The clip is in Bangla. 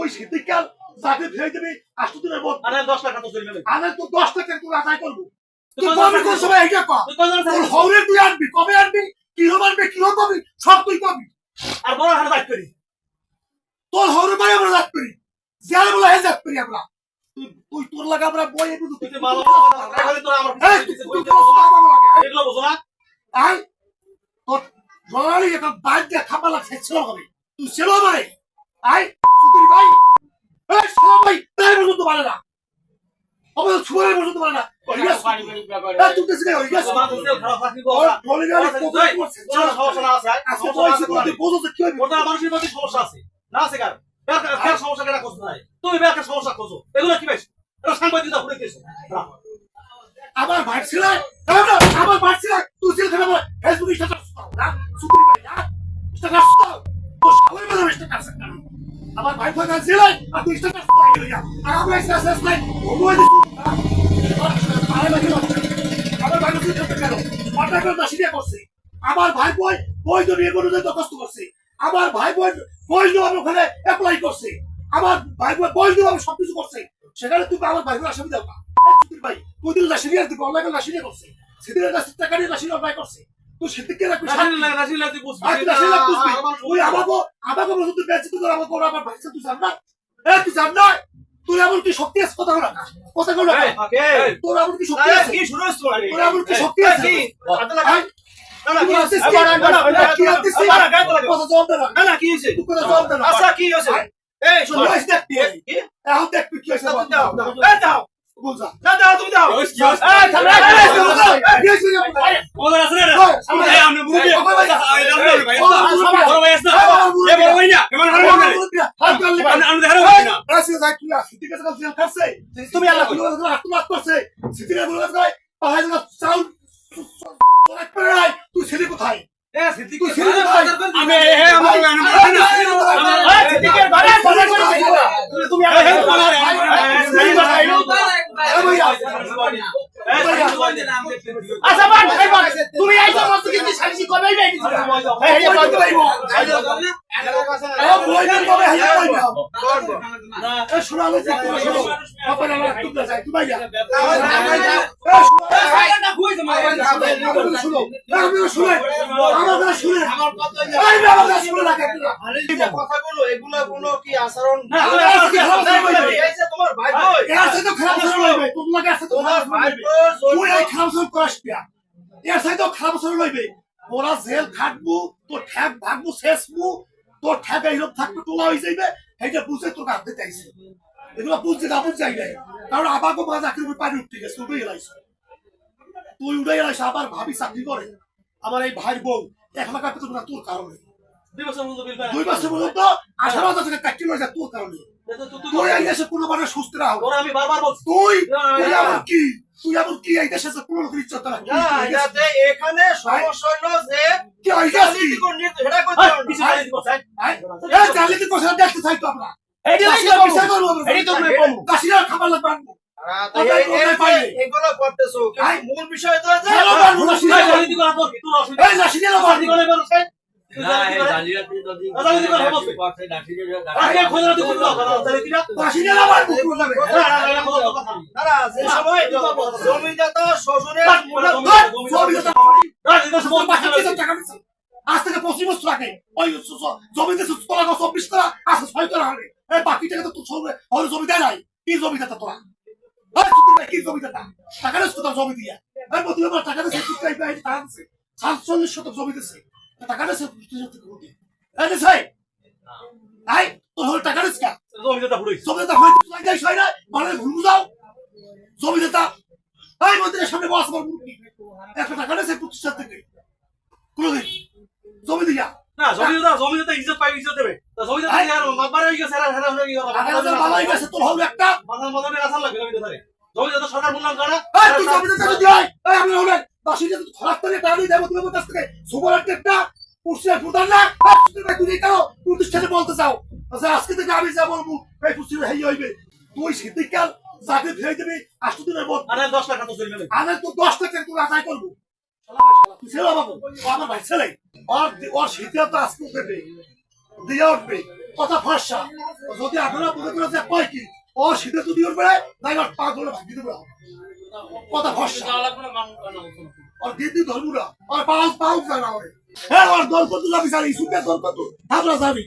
তুই সিদ্দিকাল চাকরি ফেলে দিবি আষ্ট দিনের মধ্যে আরে দশ লাখ টাকা চলে আমি তো দশ টাকা তোর আদায় করব। কবে কোন সময় এইটা কর। তোর হৌরে তুই আনবি কবে আনবি কিরম আনবি কিরম পাবি সব তুই পাবি। আর বড় হাতে দায়িত্ব করি। তোর হৌরে মানে আমরা যাত করি। জিয়ারে বলে হে যাত করি আমরা। তুই তোর লাগা আমরা বই এগুলো তুই তো ভালো তোর আমার এগুলো বুঝো না। আই তোর জলালি এটা বাইক দিয়ে খাপা লাগছে ছিল হবে। তুই ছিল ভাই আই ভাই? ভাই তাই পর্যন্ত পারে না। আমাদের ছুয়ারে পর্যন্ত পারে না। মানুষের সমস্যা আছে। না আছে সমস্যা নাই? তুমি ব্যাকের সমস্যা এগুলো কি বেশ? এটা সাংবাদিকতা ঘুরে গেছে তুই ছিল ফেসবুক আমার ভাই ফোন ছিল? আর তুই হইয়া। আর আমরা স্ট্যাটাস নাই ওই আমার ভাই তুই কেন? অটাকে দাসিয়া করছে? আমার ভাই বই বই তো নিয়ে কোনো দরখাস্ত করছে। আমার ভাই বই বই নিয়ে আমি ওখানে অ্যাপ্লাই করছে। আমার ভাই বই বই নিয়ে আমি সবকিছু করছে। সেখানে তুমি আমার ভাই বই আসামি দাও না ভাই, তুই দিল দাসিয়া দিবি অনলাইনে দাসিয়া করছে। সেদিনের কাছে টাকা নিয়ে দাসিয়া অ্যাপ্লাই করছে। তুই সেদিকে রাখবি? তুই আমাকে আমাকে বলছো তুই বেঁচে তুই আমাকে ওরা আমার ভাইসা তুই জান এ তুই জান না? তুই এমন কি শক্তি আছে? কথা বলা না। কথা বলা না। তোর এমন কি শক্তি আছে? কি শুরু হচ্ছে তোর? এমন কি শক্তি আছে। আচ্ছা কি কি এখন দেখবি কি? হয়েছে তুমি। তুমি আল্লাহ তুমি করছে। চাউল। তুই ছেলে কোথায়? এ আচ্ছা বাট এই তুমি এই সমস্ত কিছু সালিশি করবে এই বেটি এই এই বলতে পারব। এ বইদের কবে। এই এগুলো কোনো কি আচরণ না, এর সাথে খারাপ আচরণ হইবে। এই যে তোমার ভাই বোন, এর সাথে খারাপ তোমার হইবে। বোন তুই এই আচরণ করিস এর সাথে আচরণ হইবে। ওরা জেল খাটবো তোর ঠ্যাক ভাগবো শেষবো তোর ঠ্যাক এইরকম থাকবে তোলা হয়ে যাইবে এইটা বুঝে তোর কাঁদতে দিতে আইছে। এগুলো বুঝছে না বুঝছে নাই। কারণ আমাকে মা চাকরি করে পানি উঠতে গেছে উঠে এলাইছ। তুই উঠে এলাইছ আবার ভাবি চাকরি করে। আমার এই ভাই বউ এক লাখ টাকা তোর কারণে। দুই বছর পর্যন্ত আঠারো হাজার টাকা লয়ে তোর কারণে। তুই এই দেশে কোনো মানে সুস্থ না আমি বারবার বলছি। তুই তুই আবার কি? তুই আবার কি এই দেশে কোনো লোকের ইচ্ছা তারা এখানে সমস্যা হলো যে কি নিয়ে তো এটা করতে এই দেখতে চাই তো আমরা। আমরা। এই- এই এগুলো করতেছো। মূল বিষয় তো আজ থেকে পঁচিশ বছর আগে ওই জমিতে স- চব্বিশ টাকা আছে ছয় টাকা হবে এই বাকি টাকা তো তোর সঙ্গে ওর জমি দেয় নাই কি জমি দেতা তোরা কি জমি দেতা টাকা দিচ্ছে তোর জমি দিয়া টাকা দিচ্ছে সাতচল্লিশ শতক জমি দিচ্ছে টাকা দিচ্ছে চুক্তি শতক জমি। এই দিছে আই তোর হল টাকা কা? জমিদাতা পুরুষ জমি দেতা তুই যাই ছয় না মানে ভুল বুঝাও। জমি এই মন্দিরের সামনে বস আমার মুরগি। একটা টাকা দিচ্ছে থেকে কোনোদিন জমি দিয়া। না জমিদাতা জমিদাতা ইজ্জত পাই ইজ্জত দেবে। জমিদাতা আর হয়ে গেছে হেরা হেরা তোর হল একটা। মাথার মদনে আসার লাগবে জমিদাতারে জমিদাতা সরকার মূল্যায়ন করে? এই তুই জমি দিতে যদি হয় এই আমি হলেন দশ হাজার তুই করে টাকা দিয়ে দেবো তোমার কাছ থেকে সুপার একটা পুষ্টির প্রধান না? তুমি কেন প্রতিষ্ঠানে বলতে চাও। আচ্ছা, আজকে থেকে আমি যা বলব এই পুষ্টির হেই হইবে। তুই শীতকাল যাকে ফেলে দেবে আসতে দিনের মত আরে দশ টাকা তো চলে গেলে আরে তো দশ টাকা তোর আদায় করব। ছেলে বাবু আমার ভাই ছেলে। ওর ওর শীতকাল তো আজকে উঠবে। দিয়ে উঠবে। কথা ফর্সা। যদি আপনারা মনে করে কথা ফর্সা। ওর দিদি ধরবো না ওর। হ্যাঁ, আমার দল কত যাবি সারি সুখে দল কত আমরা যাবি।